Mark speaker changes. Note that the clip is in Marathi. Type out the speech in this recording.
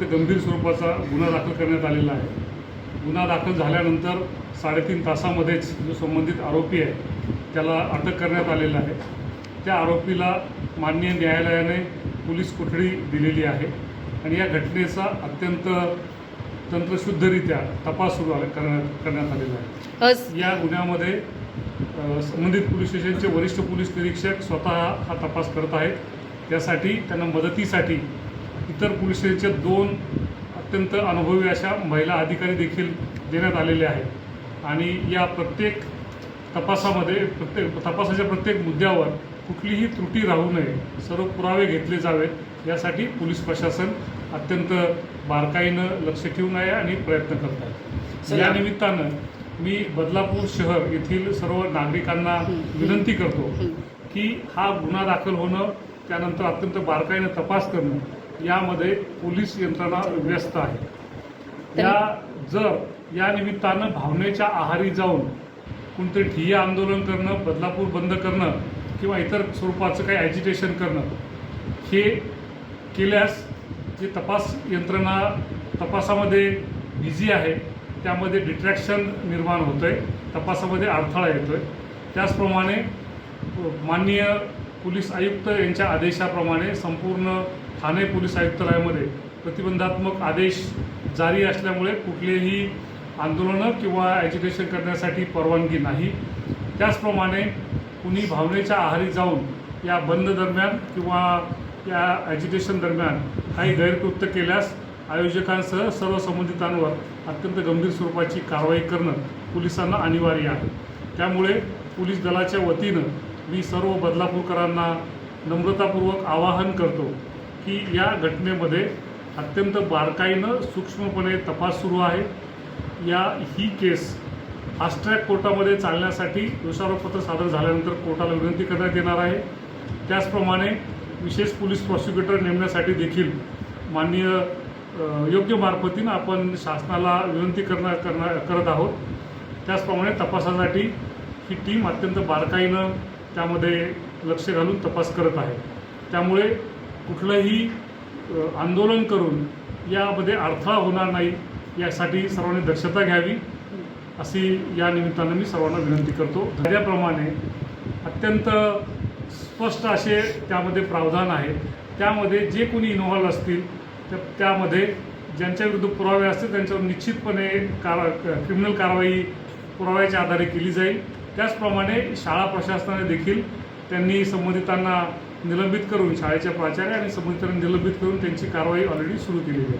Speaker 1: अत्यंत गंभीर स्वरूपाचा गुन्हा दाखल करण्यात आलेला आहे. गुन्हा दाखल झाल्यानंतर साडेतीन तासामध्येच जो संबंधित आरोपी आहे त्याला अटक करण्यात आलेला आहे. त्या आरोपीला माननीय न्यायालयाने पोलीस कोठडी दिलेली आहे आणि या घटनेचा अत्यंत तंत्रशुद्धरित्या तपास सुरू आले- करण्यात करण्यात आलेला आहे. या गुन्ह्यामध्ये संबंधित पोलीस स्टेशनचे वरिष्ठ पोलीस निरीक्षक स्वतः हा तपास करत आहेत. त्यासाठी त्यांना मदतीसाठी इतर पोलीस दोन अत्यंत अनुभवी अशा महिला अधिकारी देखील देण्यात आलेले आहेत. आणि या प्रत्येक तपासामध्ये प्रत्येक तपासाच्या प्रत्येक मुद्द्यावर कुठलीही त्रुटी राहू नये सर्व पुरावे घेतले जावेत यासाठी पोलीस प्रशासन अत्यंत बारकाईनं लक्ष ठेवून आहे आणि प्रयत्न करत आहे.
Speaker 2: सर,
Speaker 1: या निमित्तानं मी बदलापूर शहर येथील सर्व नागरिकांना विनंती करतो की हा गुन्हा दाखल होणं त्यानंतर अत्यंत बारकाईनं तपास करणं यामध्ये पोलीस यंत्रणा व्यस्त आहे. या जर या निमित्तानं भावनेच्या आहारी जाऊन कोणतरी ठिय्या आंदोलन करणं बदलापूर बंद करणं किंवा इतर स्वरूपाचं काही ॲजिटेशन करणं हे केल्यास जे तपास यंत्रणा तपासामध्ये बिझी आहे त्यामध्ये डिट्रॅक्शन निर्माण होतं आहे तपासामध्ये अडथळा येतो आहे त्याचप्रमाणे माननीय पोलीस आयुक्त यांच्या आदेशाप्रमाणे संपूर्ण ठाणे पोलीस आयुक्तालयामध्ये प्रतिबंधात्मक आदेश जारी असल्यामुळे कुठलेही आंदोलनं किंवा ॲजिटेशन करण्यासाठी परवानगी नाही. त्याचप्रमाणे कुणी भावनेच्या आहारी जाऊन या बंद दरम्यान किंवा या ॲजिटेशन दरम्यान काही गैरकृत्य केल्यास आयोजकांसह सर्व संबंधितांवर अत्यंत गंभीर स्वरूपाची कारवाई करणं पोलिसांना अनिवार्य आहे. त्यामुळे पोलीस दलाच्या वतीनं मी सर्व बदलापूरकरांना नम्रतापूर्वक आवाहन करतो की या घटनेमध्ये अत्यंत बारकाईनं सूक्ष्मपणे तपास सुरू आहे. या ही केस फास्ट्रॅक कोर्टामध्ये चालण्यासाठी दोषारोपपत्र सादर झाल्यानंतर कोर्टाला विनंती करण्यात येणार आहे. त्याचप्रमाणे विशेष पोलीस प्रॉसिक्युटर नेमण्यासाठी देखील माननीय योग्य मार्फतीनं आपण शासनाला विनंती करणार करणार करत आहोत. त्याचप्रमाणे तपासासाठी ही टीम अत्यंत बारकाईनं त्यामध्ये लक्ष घालून तपास करत आहे. त्यामुळे कुठलंही आंदोलन करून यामध्ये अडथळा होणार नाही यासाठी सर्वांनी दक्षता घ्यावी अशी या निमित्तानं मी सर्वांना विनंती करतो. त्याप्रमाणे अत्यंत स्पष्ट असे त्यामध्ये प्रावधान आहे त्यामध्ये जे कोणी इन्व्हॉल्व असतील तर त्यामध्ये ज्यांच्या विरुद्ध पुरावे असतील त्यांच्यावर निश्चितपणे कार क्रिमिनल कारवाई पुराव्याच्या आधारे केली जाईल. त्याचप्रमाणे शाळा प्रशासनाने देखील त्यांनी संबंधितांना निलंबित करून शाळेच्या प्राचार्य आणि संबंधितांना निलंबित करून त्यांची कारवाई ऑलरेडी सुरू केलेली आहे.